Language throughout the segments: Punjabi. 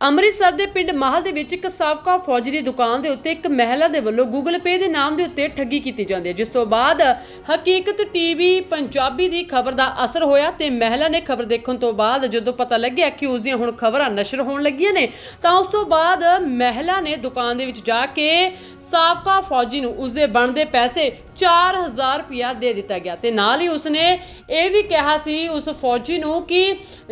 ਅੰਮ੍ਰਿਤਸਰ ਦੇ ਪਿੰਡ ਮਾਹਲ ਦੇ ਵਿੱਚ ਇੱਕ ਸਾਬਕਾ ਫੌਜੀ ਦੀ ਦੁਕਾਨ ਦੇ ਉੱਤੇ ਇੱਕ ਮਹਿਲਾ ਦੇ ਵੱਲੋਂ Google Pay ਦੇ ਨਾਮ ਦੇ ਉੱਤੇ ਠੱਗੀ ਕੀਤੀ ਜਾਂਦੀ ਹੈ, ਜਿਸ ਤੋਂ ਬਾਅਦ ਹਕੀਕਤ ਟੀਵੀ ਪੰਜਾਬੀ ਦੀ ਖਬਰ ਦਾ ਅਸਰ ਹੋਇਆ ਤੇ ਮਹਿਲਾ ਨੇ ਖਬਰ ਦੇਖਣ ਤੋਂ ਬਾਅਦ ਜਦੋਂ ਪਤਾ ਲੱਗਿਆ ਕਿ ਉਸ ਦੀਆਂ ਹੁਣ ਖਬਰਾਂ ਨਸ਼ਰ ਹੋਣ ਲੱਗੀਆਂ ਨੇ, ਤਾਂ ਉਸ ਤੋਂ ਬਾਅਦ ਮਹਿਲਾ ਨੇ ਦੁਕਾਨ ਦੇ ਵਿੱਚ ਜਾ ਕੇ ਸਾਬਕਾ ਫੌਜੀ ਨੂੰ ਉਸਦੇ ਬਣਦੇ ਪੈਸੇ 4000 ਰੁਪਇਆ ਦੇ ਦਿੱਤਾ ਗਿਆ ਤੇ ਨਾਲ ਹੀ ਉਸਨੇ ਇਹ ਵੀ ਕਿਹਾ ਸੀ ਉਸ ਫੌਜੀ ਨੂੰ ਕਿ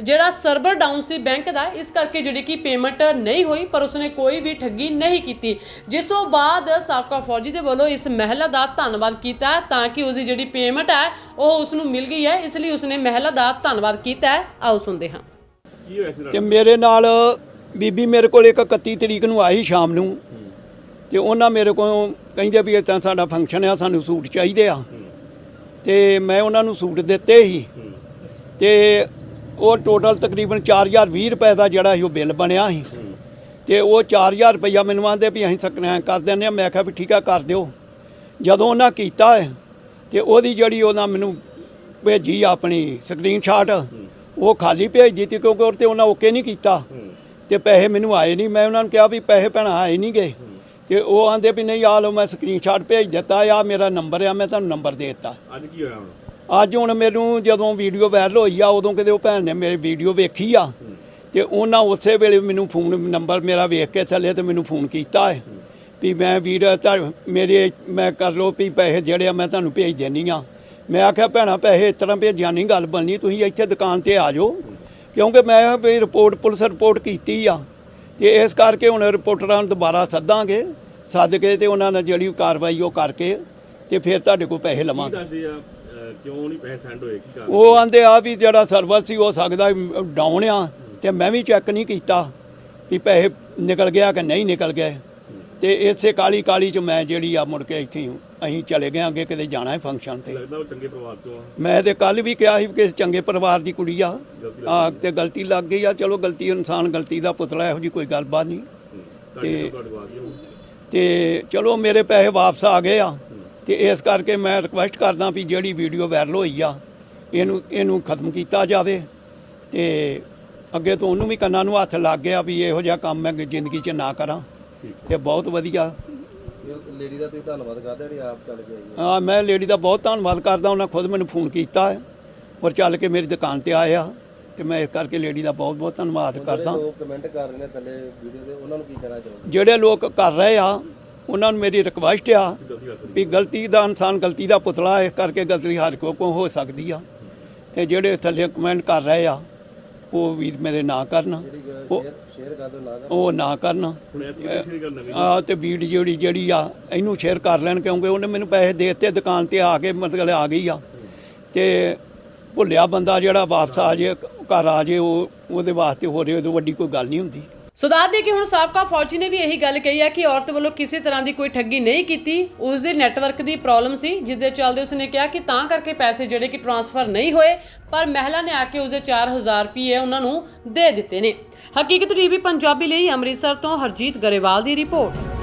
ਜਿਹੜਾ ਸਰਵਰ ਡਾਊਨ ਸੀ ਬੈਂਕ ਦਾ, ਇਸ ਕਰਕੇ ਜਿਹੜੀ ਕਿ ਪੇਮੈਂਟ ਨਹੀਂ ਹੋਈ ਪਰ ਉਸਨੇ ਕੋਈ ਵੀ ਠੱਗੀ ਨਹੀਂ ਕੀਤੀ। ਜਿਸ ਤੋਂ ਬਾਅਦ ਸਾਬਕਾ ਫੌਜੀ ਦੇ ਵੱਲੋਂ ਇਸ ਮਹਿਲਾ ਦਾ ਧੰਨਵਾਦ ਕੀਤਾ ਤਾਂ ਕਿ ਉਸਦੀ ਜਿਹੜੀ ਪੇਮੈਂਟ ਹੈ ਉਹ ਉਸ ਨੂੰ ਮਿਲ ਗਈ ਹੈ। ਇਸ ਲਈ ਉਸਨੇ ਮਹਿਲਾ ਦਾ ਧੰਨਵਾਦ ਕੀਤਾ ਹੈ। ਆਓ ਸੁਣਦੇ ਹਾਂ। ਕੀ ਹੋਇਆ ਸੀ ਤੇ ਮੇਰੇ ਨਾਲ ਬੀਬੀ ਮੇਰੇ ਕੋਲ ਇੱਕ 31 ਤਰੀਕ ਨੂੰ ਆਈ ਸ਼ਾਮ ਨੂੰ। ਤੇ ਉਹਨਾਂ ਮੇਰੇ ਕੋਲ ਕਹਿੰਦੇ ਵੀ ਇਦਾਂ ਸਾਡਾ ਫੰਕਸ਼ਨ ਆ ਸਾਨੂੰ ਸੂਟ ਚਾਹੀਦੇ ਆ। ਤੇ ਮੈਂ ਉਹਨਾਂ ਨੂੰ ਸੂਟ ਦਿੱਤੇ ਸੀ। ਤੇ ਉਹ ਟੋਟਲ ਤਕਰੀਬਨ 4020 ਰੁਪਏ ਦਾ ਜਿਹੜਾ ਸੀ ਉਹ ਬਿੱਲ ਬਣਿਆ ਸੀ। ਤੇ ਉਹ 4000 ਰੁਪਇਆ ਮੈਨੂੰ ਆਂਦੇ ਵੀ ਅਸੀਂ ਸਕਨੈਨ ਕਰ ਦਿੰਦੇ ਆ। ਮੈਂ ਕਿਹਾ ਵੀ ਠੀਕ ਆ, ਕਰ ਦਿਓ। ਜਦੋਂ ਉਹਨਾਂ ਕੀਤਾ ਹੈ, ਤੇ ਉਹਦੀ ਜਿਹੜੀ ਉਹਨਾਂ ਮੈਨੂੰ ਭੇਜੀ ਆਪਣੀ ਸਕਰੀਨਸ਼ਾਟ ਉਹ ਖਾਲੀ ਭੇਜ ਦਿੱਤੀ ਕਿਉਂਕਿ ਉਹ ਤੇ ਉਹਨਾਂ ਓਕੇ ਨਹੀਂ ਕੀਤਾ। ਤੇ ਪੈਸੇ ਮੈਨੂੰ ਆਏ ਨਹੀਂ। ਮੈਂ ਉਹਨਾਂ ਨੂੰ ਕਿਹਾ ਵੀ ਪੈਸੇ ਭੈਣਾ ਆਏ ਨਹੀਂ ਗਏ ਤੇ ਉਹ ਆਂਦੇ ਵੀ ਨਹੀਂ, ਆ ਲਓ ਮੈਂ ਸਕਰੀਨਸ਼ਾਟ ਭੇਜ ਦਿੱਤਾ, ਆ ਮੇਰਾ ਨੰਬਰ ਆ, ਮੈਂ ਤੁਹਾਨੂੰ ਨੰਬਰ ਦੇ ਦਿੱਤਾ। ਅੱਜ ਕੀ ਹੋਇਆ ਹੁਣ? ਅੱਜ ਹੁਣ ਮੈਨੂੰ ਜਦੋਂ ਵੀਡੀਓ ਵਾਇਰਲ ਹੋਈ ਆ, ਉਦੋਂ ਕਿਤੇ ਉਹ ਭੈਣ ਨੇ ਮੇਰੀ ਵੀਡੀਓ ਵੇਖੀ ਆ। ਤੇ ਉਹਨਾਂ ਉਸੇ ਵੇਲੇ ਮੈਨੂੰ ਫੋਨ, ਨੰਬਰ ਮੇਰਾ ਵੇਖ ਕੇ ਥੱਲੇ ਤੇ ਮੈਨੂੰ ਫੋਨ ਕੀਤਾ ਹੈ ਵੀ ਮੈਂ ਵੀਰ ਮੇਰੇ ਮੈਂ ਕਰ ਲੋ ਵੀ ਪੈਸੇ ਜਿਹੜੇ ਆ ਮੈਂ ਤੁਹਾਨੂੰ ਭੇਜ ਦੇਣੀ ਆ। ਮੈਂ ਆਖਿਆ, ਭੈਣਾ, ਪੈਸੇ ਇਸ ਤਰ੍ਹਾਂ ਭੇਜਿਆ ਨਹੀਂ ਗੱਲ ਬਣਨੀ, ਤੁਸੀਂ ਇੱਥੇ ਦੁਕਾਨ ਤੇ ਆ ਜਾਓ। ਕਿਉਂਕਿ ਮੈਂ ਵੀ ਰਿਪੋਰਟ ਪੁਲਿਸ ਰਿਪੋਰਟ ਕੀਤੀ ਆ। ਤੇ ਇਸ ਕਰਕੇ ਹੁਣ ਰਿਪੋਰਟਰਾਂ ਨੂੰ ਦੁਬਾਰਾ ਸੱਦਾਂਗੇ, ਸੱਦ ਕੇ ਤੇ ਉਹਨਾਂ ਨਾਲ ਜਿਹੜੀ ਕਾਰਵਾਈ ਉਹ ਕਰਕੇ ਤੇ ਫਿਰ ਤੁਹਾਡੇ ਕੋਲ ਪੈਸੇ ਲਵਾਂਗੇ। ਕਿਉਂ ਨਹੀਂ ਪੈਸੇ ਸੈਂਡ ਹੋਏ? ਕੀ ਕਾਰਨ ਉਹ ਆਂਦੇ ਆ ਵੀ ਜਿਹੜਾ ਸਰਵਰ ਸੀ ਉਹ ਸਕਦਾ ਡਾਊਨ ਆ ਤੇ ਮੈਂ ਵੀ ਚੈੱਕ ਨਹੀਂ ਕੀਤਾ ਵੀ ਪੈਸੇ ਨਿਕਲ ਗਿਆ ਕਿ ਨਹੀਂ ਨਿਕਲ ਗਏ। ਤੇ ਇਸੇ ਕਾਲੀ ਕਾਲੀ ਚ ਮੈਂ ਜਿਹੜੀ ਆ ਮੁੜ ਕੇ ਇੱਥੇ ਹੀ ਅਸੀਂ ਚਲੇ ਗਏ ਅੱਗੇ ਕਿਤੇ ਜਾਣਾ ਹੈ ਫੰਕਸ਼ਨ ਤੇ। ਲੱਗਦਾ ਉਹ ਚੰਗੇ ਪਰਿਵਾਰ ਚੋਂ ਆ? ਮੈਂ ਤੇ ਕੱਲ ਵੀ ਕਿਹਾ ਸੀ ਕਿਸੇ ਚੰਗੇ ਪਰਿਵਾਰ ਦੀ ਕੁੜੀ ਆ। ਆ ਤੇ ਗਲਤੀ ਲੱਗ ਗਈ ਆ। ਚਲੋ ਗਲਤੀ ਇਨਸਾਨ ਗਲਤੀ ਦਾ ਪੁਤਲਾ ਇਹੋ ਜੀ ਕੋਈ ਗੱਲਬਾਤ ਨਹੀਂ। ਤੇ ਚਲੋ ਮੇਰੇ ਪੈਸੇ ਵਾਪਸ ਆ ਗਏ ਆ। ਤੇ ਇਸ ਕਰਕੇ ਮੈਂ ਰਿਕੁਐਸਟ ਕਰਦਾ ਵੀ ਜਿਹੜੀ ਵੀਡੀਓ ਵਾਇਰਲ ਹੋਈ ਆ ਇਹਨੂੰ ਇਹਨੂੰ ਖਤਮ ਕੀਤਾ ਜਾਵੇ ਤੇ ਅੱਗੇ ਤੋਂ ਉਹਨੂੰ ਵੀ ਕੰਨਾਂ ਨੂੰ ਹੱਥ ਲੱਗ ਗਿਆ ਵੀ ਇਹੋ ਜਿਹਾ ਕੰਮ ਮੈਂ ਜ਼ਿੰਦਗੀ 'ਚ ਨਾ ਕਰਾਂ। ਤੇ ਬਹੁਤ ਵਧੀਆ। ਲੇਡੀ ਦਾ ਤੁਸੀਂ ਧੰਨਵਾਦ ਕਰਦੇ ਜਿਹੜੀ ਆਪ ਚੱਲ ਕੇ ਆਈ ਹੈ? ਮੈਂ ਲੇਡੀ ਦਾ ਬਹੁਤ ਧੰਨਵਾਦ ਕਰਦਾ ਉਹਨਾਂ ਖੁਦ ਮੈਨੂੰ ਫੋਨ ਕੀਤਾ ਔਰ ਚੱਲ ਕੇ ਮੇਰੀ ਦੁਕਾਨ ਤੇ ਆਏ ਆ ਤੇ ਮੈਂ ਇਸ ਕਰਕੇ ਲੇਡੀ ਦਾ ਬਹੁਤ ਬਹੁਤ ਧੰਨਵਾਦ ਕਰਦਾ। ਲੋਕ ਕਮੈਂਟ ਕਰ ਰਹੇ ਨੇ ਥੱਲੇ ਵੀਡੀਓ ਦੇ ਉਹਨਾਂ ਨੂੰ ਕੀ ਕਹਿਣਾ ਚਾਹੋਗੇ? ਜਿਹੜੇ ਲੋਕ ਕਰ ਰਹੇ ਆ ਉਹਨਾਂ ਨੂੰ ਮੇਰੀ ਰਿਕੁਐਸਟ ਆ ਵੀ ਗਲਤੀ ਦਾ ਇਨਸਾਨ ਗਲਤੀ ਦਾ ਪੁਤਲਾ ਇਸ ਕਰਕੇ ਗਲਤੀ ਹਰ ਕੋ ਕੋ ਹੋ ਸਕਦੀ ਆ। ਤੇ ਜਿਹੜੇ ਥੱਲੇ ਕਮੈਂਟ ਕਰ ਰਹੇ ਆ, ਉਹ ਵੀਰ ਮੇਰੇ ਨਾ ਕਰਨ। ਉਹ ਨਾ ਉਹ ਨਾ ਕਰਨ। ਹੁਣ ਇਸ ਜਿਹੜੀ ਆ ਤੇ ਵੀਡੀਓ ਜਿਹੜੀ ਜਿਹੜੀ ਆ, ਇਹਨੂੰ ਸ਼ੇਅਰ ਕਰ ਲੈਣ ਕਿਉਂਕਿ ਉਹਨੇ ਮੈਨੂੰ ਪੈਸੇ ਦੇ ਦਿੱਤੇ, ਦੁਕਾਨ ਤੇ ਆ ਕੇ ਮਤਲਬ ਆ ਗਈ ਆ। ਤੇ ਭੁੱਲਿਆ ਬੰਦਾ ਜਿਹੜਾ ਵਾਪਸ ਆ ਜੇ, ਘਰ ਆ ਜੇ, ਉਹ ਉਹਦੇ ਵਾਸਤੇ ਹੋ ਰਿਹਾ ਵੱਡੀ ਕੋਈ ਗੱਲ ਨਹੀਂ ਹੁੰਦੀ। ਸੋ ਦੱਸ ਦੇ ਕਿ ਹੁਣ ਸਾਬਕਾ ਫੌਜੀ ਨੇ ਵੀ ਇਹੀ ਗੱਲ ਕਹੀ ਹੈ ਕਿ ਔਰਤ ਵੱਲੋਂ ਕਿਸੇ ਤਰ੍ਹਾਂ ਦੀ ਕੋਈ ਠੱਗੀ ਨਹੀਂ ਕੀਤੀ। ਉਸ ਦੇ ਨੈਟਵਰਕ ਦੀ ਪ੍ਰੋਬਲਮ ਸੀ, ਜਿਸ ਦੇ ਚੱਲਦੇ ਉਸਨੇ ਕਿਹਾ ਕਿ ਤਾਂ ਕਰਕੇ ਪੈਸੇ ਜਿਹੜੇ ਕਿ ਟਰਾਂਸਫਰ ਨਹੀਂ ਹੋਏ, ਪਰ ਮਹਿਲਾ ਨੇ ਆ ਕੇ ਉਸਦੇ 4000 ਰੁਪਏ ਉਹਨਾਂ ਨੂੰ ਦੇ ਦਿੱਤੇ ਨੇ। ਹਕੀਕਤ ਟੀਵੀ ਪੰਜਾਬੀ ਲਈ ਅੰਮ੍ਰਿਤਸਰ ਤੋਂ ਹਰਜੀਤ ਗਰੇਵਾਲ ਦੀ ਰਿਪੋਰਟ।